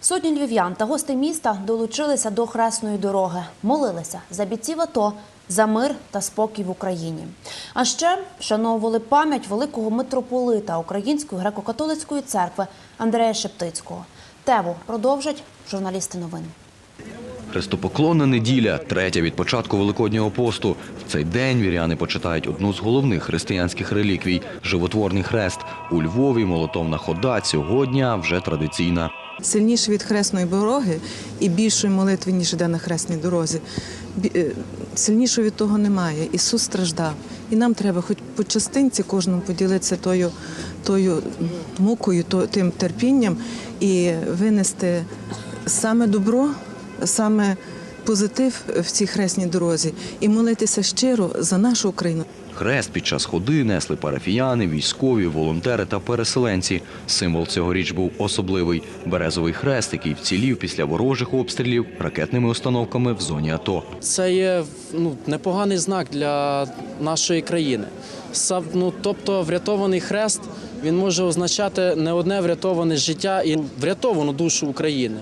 Сотні львів'ян та гостей міста долучилися до хресної дороги, молилися за бійців АТО, за мир та спокій в Україні. А ще вшановували пам'ять великого митрополита Української греко-католицької церкви Андрея Шептицького. Теву продовжать журналісти новин. Хрестопоклонна неділя, третя від початку Великоднього посту. В цей день віряни почитають одну з головних християнських реліквій – животворний хрест. У Львові молотовна хода цього дня вже традиційна. Сильніше від хресної дороги і більшої молитви, ніж йде на хресній дорозі. Е, Сильнішого від того немає. Ісус страждав. І нам треба хоч по частинці кожному поділитися тою, тою мукою, тим терпінням і винести саме добро, саме позитив в цій хресній дорозі і молитися щиро за нашу Україну. Хрест під час ходи несли парафіяни, військові, волонтери та переселенці. Символ цьогоріч був особливий – березовий хрест, який вцілів після ворожих обстрілів ракетними установками в зоні АТО. Це є ну, непоганий знак для нашої країни. Сам- Ну, тобто, врятований хрест він може означати не одне врятоване життя і врятовану душу України.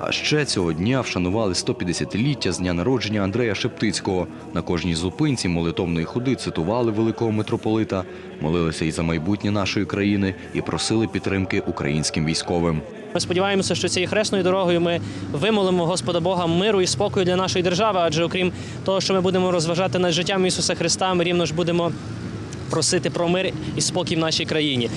А ще цього дня вшанували 150-ліття з дня народження Андрея Шептицького. На кожній зупинці молитовної ходи цитували великого митрополита, молилися і за майбутнє нашої країни, і просили підтримки українським військовим. Ми сподіваємося, що цією хресною дорогою ми вимолимо Господа Бога миру і спокою для нашої держави. Адже окрім того, що ми будемо розважати над життям Ісуса Христа, ми рівно ж будемо просити про мир і спокій в нашій країні.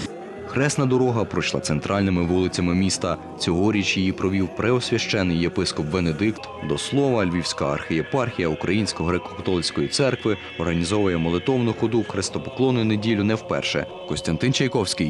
Хресна дорога пройшла центральними вулицями міста. Цьогоріч її провів преосвящений єпископ Венедикт. До слова, Львівська архієпархія Української греко-католицької церкви організовує молитовну ходу в хрестопоклонну неділю не вперше. Костянтин Чайковський.